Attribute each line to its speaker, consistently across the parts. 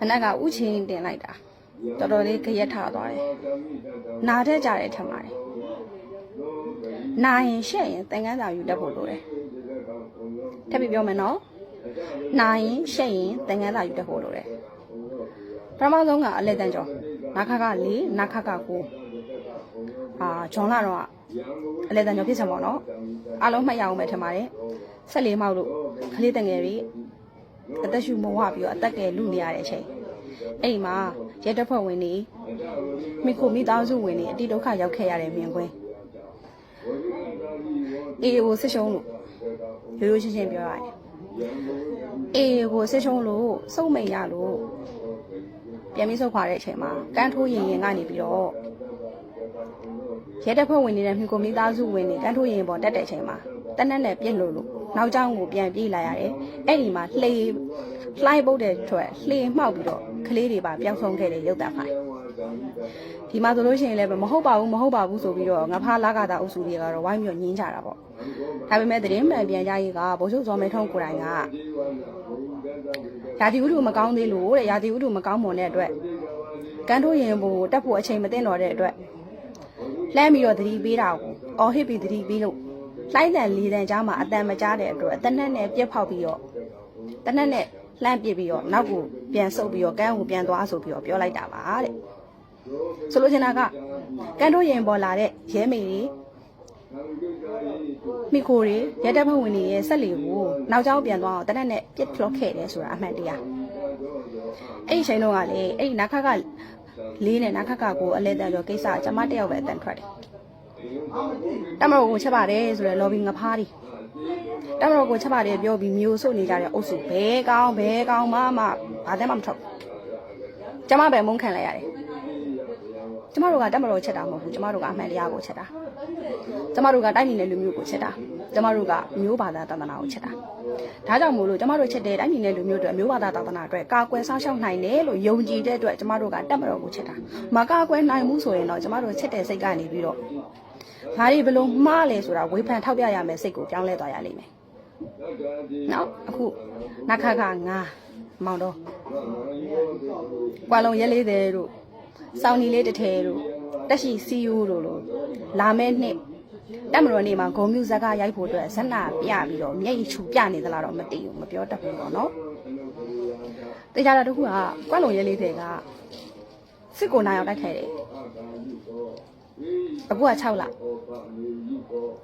Speaker 1: မနက်ကဥချင်းတင်လိုက်တာတော်တော်လေးခရက်ထားသွားတယ်နာတဲ့ကြတယ်ထင်ပါတယ်နာရင်ရှက်ရင်သင်္ကန်းစာယူတတ်ဖို့လိုတယ်ထပ်ပြီးပြောမယ်နော်နာရင်ရှက်ရင်သင်္ကန်းစာယူတတ်ဖို့လိုတယ်ပထမဆုံးကအလက်တန်းကျော်နာခခ၄နာခခ9အာဂျွန်လာတော့ကအလက်တန်းကျော်ဖြစ်စံပေါ့နော်အားလုံးမှတ်ရအောင်ပဲထင်ပါတယ်ဆက်လေးမောက်လို့ခလေးတငယ်တွေ အသက်ရှူမဝပြီးတော့အသက်ကယ်လူနေရတဲ့အချိန်အဲ့ဒီမှာရဲတပ်ဖွဲ့ဝင်တွေမိခိုမိသားစုဝင်တွေအတိဒုက္ခရောက်ခဲ့ရတဲ့မြင်ကွင်းအေးကိုဆက်ရှုံးလို့ရိုးရိုးရှင်းရှင်းပြောရတယ်အေးကိုဆက်ရှုံးလို့စုံမိန်ရလို့ပြန်ပြီးဆုတ်ခွာတဲ့အချိန်မှာကန်းထိုးရင်ရင်ကနေပြီးတော့ရဲတပ်ဖွဲ့ဝင်နေတဲ့မိကိုမိသားစုဝင်တွေကန်းထိုးရင်ပေါ်တက်တဲ့အချိန်မှာတနက်နဲ့ပြစ်လို့လို့ နောက်ကျောင်းကိုပြန်ပြေးလာရတယ်အဲ့ဒီမှာလှေလှိုင်းပုတ်တဲ့ထွက်လှေမှောက်ပြီးတော့ကလေးတွေပါပျောက်ဆုံးခဲ့တဲ့ရုပ်တံဖိုင်ဒီမှာဆိုလို့ရှိရင်လည်းမဟုတ်ပါဘူးမဟုတ်ပါဘူးဆိုပြီးတော့ငါဖားလာကတာအုပ်စုတွေကတော့ဝိုင်းပြီးညင်းကြတာပေါ့ဒါပေမဲ့သတင်းမှန်ပြန်ကြရေးကဘိုးချုပ်ဇော်မဲထုံးကိုယ်တိုင်ကရာသီဥတုမကောင်းသေးလို့တဲ့ရာသီဥတုမကောင်းမွန်တဲ့အတွက်ကန်းထိုးရင်ဘူတက်ဖို့အချိန်မသိတော့တဲ့အတွက်လှမ်းပြီးတော့သတိပေးတာကိုအော်ဟစ်ပြီးသတိပေးလို့ လှိုင်းတန်လေးတန်ကြားမှာအတန်မကြားတဲ့အတွက်အတနက်နဲ့ပြက်ဖောက်ပြီးတော့တနက်နဲ့လှမ်းပစ်ပြီးတော့နောက်ကိုပြန်ဆုပ်ပြီးတော့ကန်းကိုပြန်သွားဆိုပြီးတော့ပြောလိုက်တာပါတဲ့ဆိုလိုချင်တာကကန်းတို့ရင်ပေါ်လာတဲ့ရဲမေတွေမိခိုတွေရဲတပ်ဖွဲ့ဝင်တွေရဲ့ဆက်လီကိုနောက်ကျောင်းပြန်သွားအောင်တနက်နဲ့ပြစ်ဖလော့ခဲ့တယ်ဆိုတာအမှန်တရားအဲ့ဒီချိန်တော့ကလေအဲ့ဒီနာခကလေးနဲ့နာခကကိုအလဲတန်ကျော်ကိစ္စကျမတယောက်ပဲအတန်ထွက်တယ် တမတော်ကိုချက်ပါတယ်ဆိုတော့ lobby ငဖားတွေတမတော်ကိုချက်ပါတယ်ပြောပြီးမျိုးစုနေကြတဲ့အုပ်စုဘဲကောင်းဘဲကောင်းမမဘာတည်းမှမထုတ်ကျမပဲမုန်းခံလိုက်ရတယ်ကျမတို့ကတမတော်ချက်တာမဟုတ်ဘူးကျမတို့ကအမှန်တရားကိုချက်တာကျမတို့ကတိုင်းပြည်နယ်လူမျိုးကိုချက်တာကျမတို့ကမျိုးဘာသာတသနာကိုချက်တာဒါကြောင့်မို့လို့ကျမတို့ချက်တဲ့တိုင်းပြည်နယ်လူမျိုးတွေမျိုးဘာသာတသနာအတွက်ကာကွယ်စောင့်ရှောက်နိုင်တယ်လို့ယုံကြည်တဲ့အတွက်ကျမတို့ကတမတော်ကိုချက်တာမကာကွယ်နိုင်ဘူးဆိုရင်တော့ကျမတို့ချက်တဲ့စိတ်ကနေပြီးတော့ ဘာတွေဘလို့မှားလဲဆိုတာဝေဖန်ထောက်ပြရမယ်စိတ်ကိုပြောင်းလဲသွားရလိမ့်မယ်။နောက်အခုနခခငါမောင်တော့ကွာလုံးရဲလေးတဲ့တို့စောင်းနီလေးတစ်ထဲတို့တက်ရှိစီယိုးတို့လို့လာမဲနှစ်တက်မတော်နေမှာဂုံမြူဇက်ကရိုက်ဖို့အတွက်ဇက်နာပြပြီးတော့မျက်ရည်ချူပြနေသလားတော့မသိဘူးမပြောတတ်ဘူးပေါ့နော်။တရားတော်တခုကကွာလုံးရဲလေးတဲ့ကစစ်ကိုနိုင်အောင်တိုက်ခဲ့တယ်အခုက6လ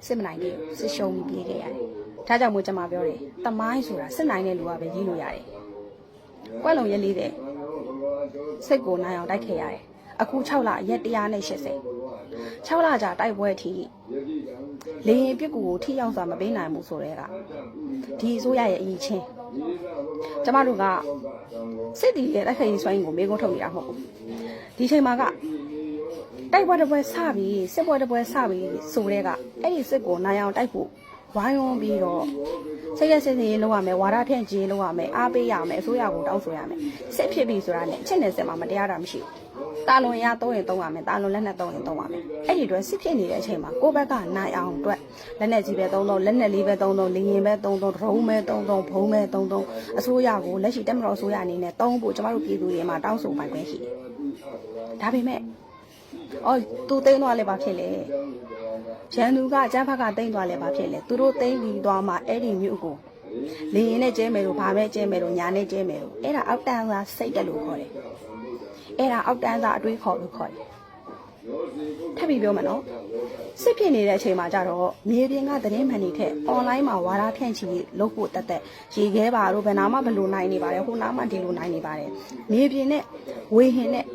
Speaker 1: စစ်မနိုင်သေးဘူးစစ်ရှုံးပြီးပြေးခဲ့ရတယ်ဒါကြောင့်မို့ကျွန်မပြောတယ်တမိုင်းဆိုတာစစ်နိုင်တဲ့လူကပဲရေးလို့ရတယ်ကွက်လုံးရက်လေးတဲ့စိတ်ကိုနိုင်အောင်တိုက်ခဲ့ရတယ်အခု6လရက်180 6လကြာတိုက်ပွဲအထိလေရင်ပြစ်ကူကိုထိရောက်စွာမပေးနိုင်ဘူးဆိုတဲ့ကဒီအစိုးရရဲ့အရေးချင်းကျမတို့ကစစ်တီရဲ့တိုက်ခိုက်ရေးစွမ်းရည်ကိုမေးခွန်းထုတ်နေတာမဟုတ်ဘူးဒီချိန်မှာက တိုက်ပွဲတစ်ပွဲစပြီးစစ်ပွဲတစ်ပွဲစပြီးဆိုတဲ့ကအဲ့ဒီစစ်ကိုနိုင်အောင်တိုက်ဖို့ဝိုင်းဝန်းပြီးတော့စိတ်ရစစ်စစ်လုပ်ရမယ်ဝါဒဖြန့်ကြီးလုပ်ရမယ်အားပေးရမယ်အစိုးရကိုတောင်းဆိုရမယ်စစ်ဖြစ်ပြီဆိုတာနဲ့အချက်နဲ့စစ်မှာမတရားတာမရှိဘူးတာလွန်ရသုံးရင်သုံးရမယ်တာလွန်လက်နဲ့သုံးရင်သုံးရမယ်အဲ့ဒီအတွက်စစ်ဖြစ်နေတဲ့အချိန်မှာကိုယ့်ဘက်ကနိုင်အောင်အတွက်လက်နဲ့ကြီးပဲသုံးသုံးလက်နဲ့လေးပဲသုံးသုံးလေရင်ပဲသုံးသုံးဒရုန်းပဲသုံးသုံးဘုံပဲသုံးသုံးအစိုးရကိုလက်ရှိတက်မတော်အစိုးရအနေနဲ့သုံးဖို့ကျမတို့ပြည်သူတွေမှာတောင်းဆိုပိုင်ခွင့်ရှိတယ်ဒါပေမဲ့ အော်သူသိန်းသွားလဲပါဖြစ်လေရန်သူကကျန်းဖက်ကသိန်းသွားလဲပါဖြစ်လေသူတို့သိန်းပြီးသွားမှအဲ့ဒီမြို့ကိုလေရင်နဲ့ကျဲမယ်လို့ဘာပဲကျဲမယ်လို့ညာနဲ့ကျဲမယ်လို့အဲ့ဒါအောက်တန်းသားစိတ်တက်လို့ခေါ်တယ်အဲ့ဒါအောက်တန်းသားအတွေးခေါ်လို့ခေါ်တယ်ထပ်ပြီးပြောမယ်နော်စစ်ဖြစ်နေတဲ့အချိန်မှာကြတော့မြေပြင်ကသတင်းမှန်တွေထက် online မှာဝါဒဖြန့်ချီလုပ်ဖို့တက်တက်ရေခဲပါတို့ဘယ်နာမှဘလို့နိုင်နေပါတယ်ဟိုနားမှဒီလိုနိုင်နေပါတယ်မြေပြင်နဲ့ဝေဟင်နဲ့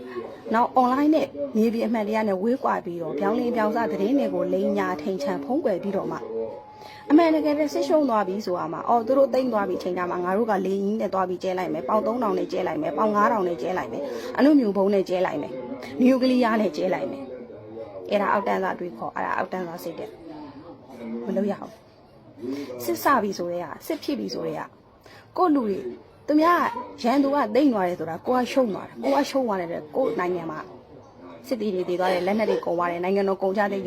Speaker 1: နောက် online နဲ့မြေပြင်အမှန်တရားနဲ့ဝေးကွာပြီးတော့ပြောင်းလင်းပြောင်းစားသတင်းတွေကိုလိန်ညာထိန်ချန်ဖုံးကွယ်ပြီးတော့မှအမှန်တကယ်ပဲဆစ်ရှုံးသွားပြီဆိုမှအော်သူတို့တိမ့်သွားပြီချိန်ကြမှာငါတို့ကလေရင်နဲ့သွားပြီးကျဲလိုက်မယ်ပေါင်3000နဲ့ကျဲလိုက်မယ်ပေါင်9000နဲ့ကျဲလိုက်မယ်အနုမြူဘုံနဲ့ကျဲလိုက်မယ်နျူကလ িয়ার နဲ့ကျဲလိုက်မယ်အဲ့ဒါအောက်တန်းသားတွေးခေါ်အဲ့ဒါအောက်တန်းသားစိတ်တဲ့မလို့ရအောင်စစ်စပြီဆိုရဲကစစ်ဖြစ်ပြီဆိုရဲကကို့လူတွေ သူများရန်သူကတိမ့်သွားတယ်ဆိုတာကိုကရှုံးသွားတယ်ကိုကရှုံးသွားတယ်တဲ့ကို့နိုင်ငံမှာစစ်တီတွေတည်သွားတယ်လက်နက်တွေကုန်သွားတယ်နိုင်ငံတော်ကုန်ကြတဲ့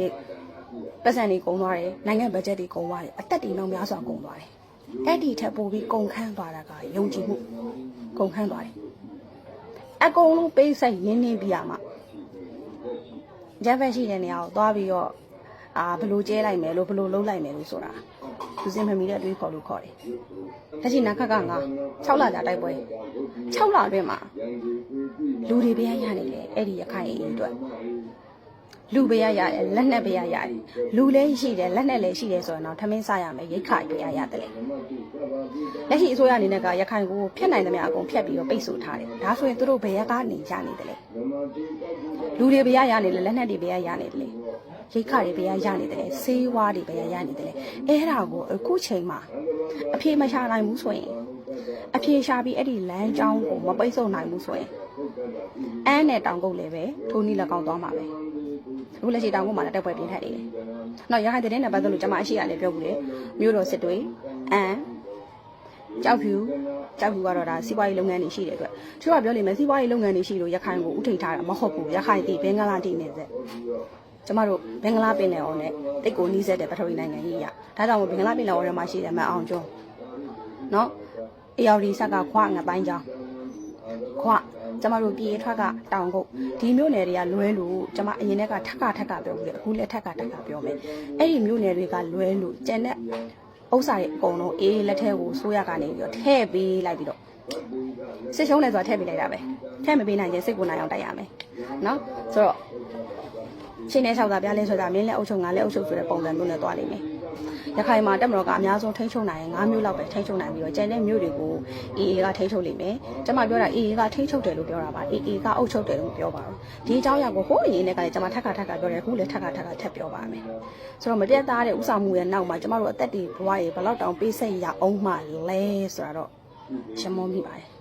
Speaker 1: ပတ်စံတွေကုန်သွားတယ်နိုင်ငံဘတ်ဂျက်တွေကုန်သွားတယ်အသက်တွေနောက်များစွာကုန်သွားတယ်အဲ့ဒီထက်ပိုပြီးကုန်ခန်းသွားတာကယုံကြည်မှုကုန်ခန်းသွားတယ်အကုန်လုံးပေးဆက်ရင်းနှင်းပြရမှာဂျက်ဖက်ရှိတဲ့နေရာကိုသွားပြီးတော့အာဘယ်လိုကျဲလိုက်မယ်လို့ဘယ်လိုလုံးလိုက်မယ်လို့ဆိုတာ သူစင်မမီတဲ့အတွေးခေါ်လို့ခေါ်တယ်လက်ရှိနာခက်ကငါ6လကြာတိုက်ပွဲ6လအတွင်းမှာလူတွေပဲရရနေတယ်အဲ့ဒီရခိုင်အင်းအတွက်လူပဲရရတယ်လက်နဲ့ပဲရရတယ်လူလည်းရှိတယ်လက်နဲ့လည်းရှိတယ်ဆိုရင်တော့ထမင်းစားရမယ်ရိတ်ခါပဲရရတယ်လေလက်ရှိအစိုးရအနေနဲ့ကရခိုင်ကိုဖျက်နိုင်သမျှအကုန်ဖျက်ပြီးတော့ပိတ်ဆို့ထားတယ်ဒါဆိုရင်သူတို့ဘယ်ရကနေရနေတယ်လဲလူတွေပဲရရနေတယ်လက်နဲ့တွေပဲရရနေတယ်လေ ရိတ်ခါတွေပဲရရနေတယ်ဆေးဝါးတွေပဲရရနေတယ်အဲ့ဒါကိုအခုချိန်မှာအပြေမရှာနိုင်ဘူးဆိုရင်အပြေရှာပြီးအဲ့ဒီလမ်းကြောင်းကိုမပိတ်ဆို့နိုင်ဘူးဆိုရင်အန်းနဲ့တောင်ကုတ်လည်းပဲထိုးနီးလက်ကောက်သွားမှာပဲအခုလက်ရှိတောင်ကုတ်မှာလည်းတက်ပွဲပြင်းထန်နေတယ်။နောက်ရခိုင်တဲ့နဲ့ပတ်သက်လို့ကျွန်မအရှိရလည်းပြောဘူးလေမြို့တော်စစ်တွေအန်းကြောက်ဖြူကြောက်ဖြူကတော့ဒါစီးပွားရေးလုပ်ငန်းတွေရှိတဲ့အတွက်သူကပြောလိမ့်မယ်စီးပွားရေးလုပ်ငန်းတွေရှိလို့ရခိုင်ကိုဥထိတ်ထားတာမဟုတ်ဘူးရခိုင်တီဘင်္ဂလားတီနေတဲ့ကျ မတို့ဘင်္ဂလားပင်လယ်အော်နဲ့တိတ်ကိုနီးစက်တဲ့ပထဝီနိုင်ငံကြီးရဒါကြောင့်မို့ဘင်္ဂလားပင်လယ်အော်ထဲမှာရှိတယ်မအောင်ကျွန်းနော်အေယော်ဒီဆက်ကခွာငပိုင်းကြောင်းခွာကျမတို့ပြည်ထွက်ကတောင်ကုတ်ဒီမြို့နယ်တွေကလွဲလို့ကျမအရင်ကထက်ကထက်ကပြောပြီးအခုလည်းထက်ကထက်ကပြောမယ်အဲ့ဒီမြို့နယ်တွေကလွဲလို့ကျန်တဲ့ဥစ္စာတွေအကုန်လုံးအေးလက်ထဲကိုဆိုးရကနေပြီးတော့ထည့်ပေးလိုက်ပြီးတော့စစ်ရှုံးတယ်ဆိုတာထည့်ပေးလိုက်တာပဲထည့်မပေးနိုင်ရင်စိတ်ကိုနိုင်အောင်တိုက်ရမယ်နော်ဆိုတော့ ရှင်းနေလျှောက်တာပြလဲဆိုတာမင်းလည်းအုပ်ချုပ်ငါလည်းအုပ်ချုပ်ဆိုတဲ့ပုံစံမျိုးနဲ့တွားလိမ့်မယ်ရခိုင်မှာတက်မတော်ကအများဆုံးထိန်းချုပ်နိုင်ရင်၅မျိုးလောက်ပဲထိန်းချုပ်နိုင်ပြီးတော့ကျန်တဲ့မျိုးတွေကို AA ကထိန်းချုပ်လိမ့်မယ်။ကျွန်မပြောတာ AA ကထိန်းချုပ်တယ်လို့ပြောတာပါ။ AA ကအုပ်ချုပ်တယ်လို့ပြောပါတော့။ဒီအကြောင်းအရာကိုဟိုးအရင်နဲ့ကလည်းကျွန်မထပ်ခါထပ်ခါပြောတယ်အခုလည်းထပ်ခါထပ်ခါထပ်ပြောပါမယ်။ဆိုတော့မပြတ်သားတဲ့ဥစားမှုရဲ့နောက်မှာကျွန်မတို့အသက်တွေဘဝတွေဘယ်လောက်တောင်ပေးဆက်ရအောင်မှလဲဆိုတာတော့ရှင်းမောမိပါတယ်